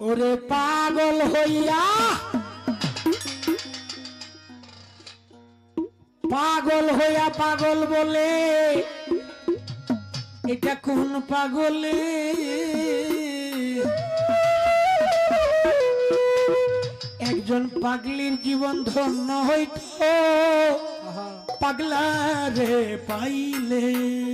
ওরে পাগল হইয়া। পাগল হইয়া পাগল বলে। এটা কোন পাগলে? একজন পাগলির জীবন ধন্য হইত। পাগলা রে পাইলে।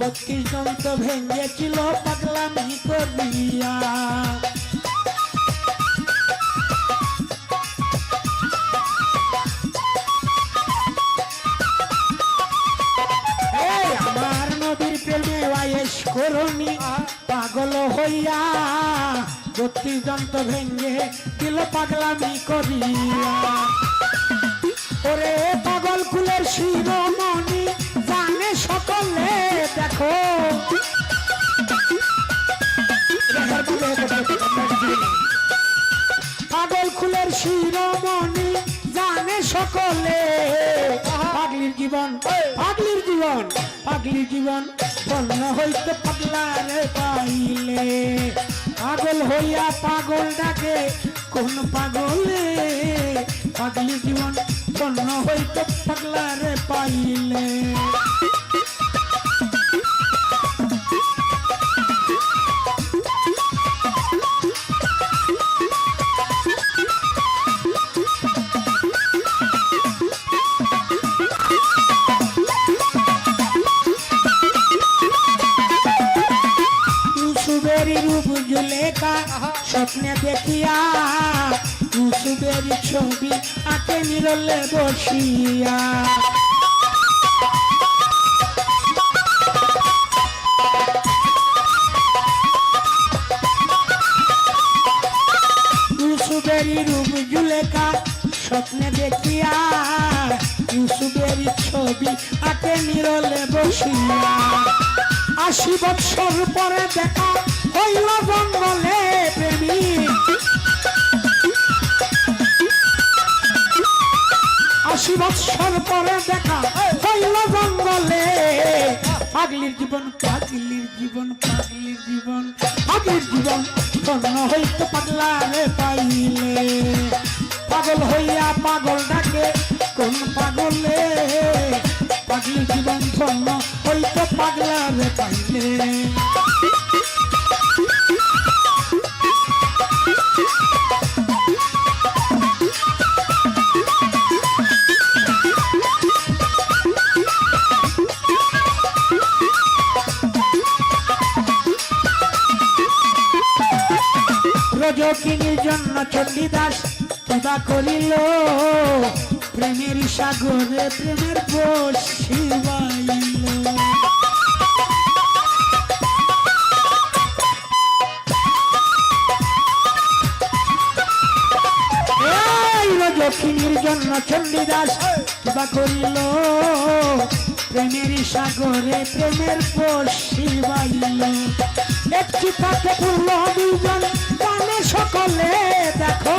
বত্রিশ দন্ত ভেঙেছিল, পাগলামি করিয়া। আমার নবীর প্রেমে ওয়াইশ করুনি পাগল হইয়া বত্রিশ দন্ত ভেঙে দিল পাগলামি করিয়া। ওরে পাগল কুলের শিরোমণি জীবন, পাগলির জীবন পাগলির জীবন, বন্য হইতে পাগলারে পাইলে। পাগল হইয়া পাগল ডাকে, কোন পাগলে? পাগলি জীবন, বন্য হইতে পাগলারে পাইলে। স্বপ্নে দেখিয়া ইউসুফের ছবি আঁকে নিরলে বসিয়া। রূপ জুলেখা স্বপ্নে দেখিয়া ইউসুফের ছবি আঁকে নিরলে বসিয়া। আশি বৎসর পরে দেখা হইল জঙ্গলে প্রেমী। আশি বৎসর পরে দেখা হইল জঙ্গলে। পাগলির জীবন পাগলির জীবন পাগলির জীবন পাগলির জীবন। ধন্য হইতে পাগলারে পাইলে। পাগল হইয়া পাগল ডাকে, কোন পাগলে? জীবন ধন্য হইতে পাগলারে পাইলে রজকিনীর জন্য চণ্ডীদাস করিল। প্রেমের সাগরে প্রেমের এই রজকিনীর জন্য চণ্ডীদাস পূজা করিল? প্রেমের সাগরে প্রেমের বসিবাইল একটি পাতে পূর্ণ দুজন জানে সকলে দেখো।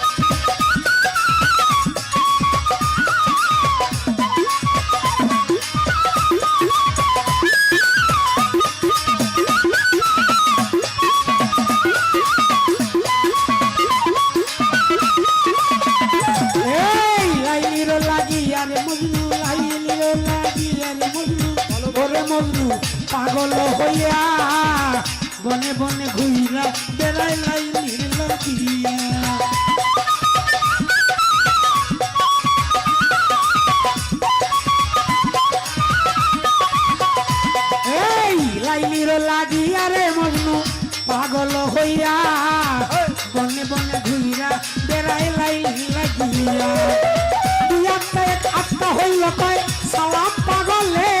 পাগল বনে বনে ঘুইরা বেড়াই লাইলির লাগিয়া এই লাইলির লাগিয়া রে মজনু পাগল হইয়া বনে বনে ঘুইরা বেড়াই লাইলি লাগিয়া দুই আত্মা এক আত্মা হইল কয় সালাম পাগলে।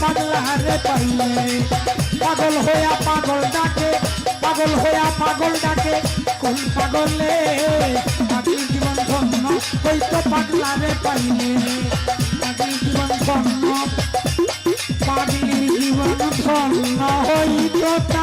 পাগলা রে পাইলে। পাগল হইয়া পাগল ডাকে, পাগল হইয়া পাগল ডাকে। কোন পাগলে? আগে জীবন ধন্য হইতো পাগলা রে পাইলে। আগে জীবন ধন্য, পাগলি জীবন ধন্য হইতো